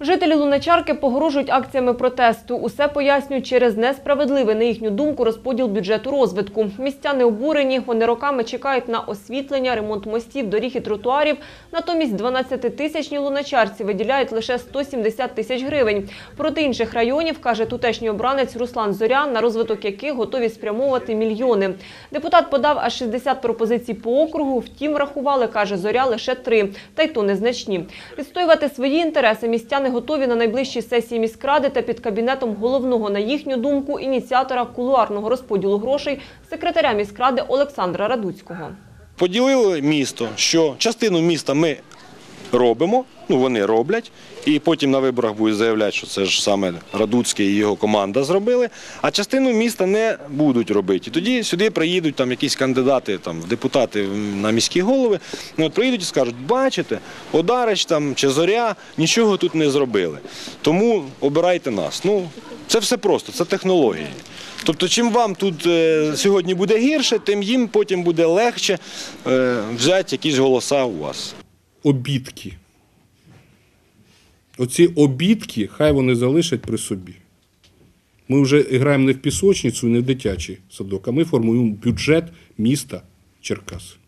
Жителі Луначарки погрожують акціями протесту. Усе пояснюють через несправедливий, на їхню думку, розподіл бюджету розвитку. Містяни обурені, вони роками чекають на освітлення, ремонт мостів, доріг і тротуарів. Натомість 12-тисячні луначарці виділяють лише 170 тисяч гривень. Проти інших районів, каже тутешній обранець Руслан Зорян, на розвиток яких готові спрямовувати мільйони. Депутат подав аж 60 пропозицій по округу, втім рахували, каже Зоря, лише три, та й то незначні. Відстоювати свої інтереси містяни готові на найближчій сесії міськради та під кабінетом головного, на їхню думку, ініціатора кулуарного розподілу грошей секретаря міськради Олександра Радуцького. Поділили місто, що частину міста ми робимо, ну вони роблять, і потім на виборах будуть заявляти, що це ж саме Радуцький і його команда зробили, а частину міста не будуть робити. Тоді сюди приїдуть там якісь кандидати там, депутати на міські голови, ну, от приїдуть і скажуть, бачите, Одарич там чи Зоря нічого тут не зробили. Тому обирайте нас. Ну, це все просто, це технології. Тобто, чим вам тут е, сьогодні буде гірше, тим їм потім буде легше е, взяти якісь голоса у вас. Обідки. Оці обідки, хай вони залишать при собі. Ми вже граємо не в пісочницю, не в дитячий садок, а ми формуємо бюджет міста Черкас.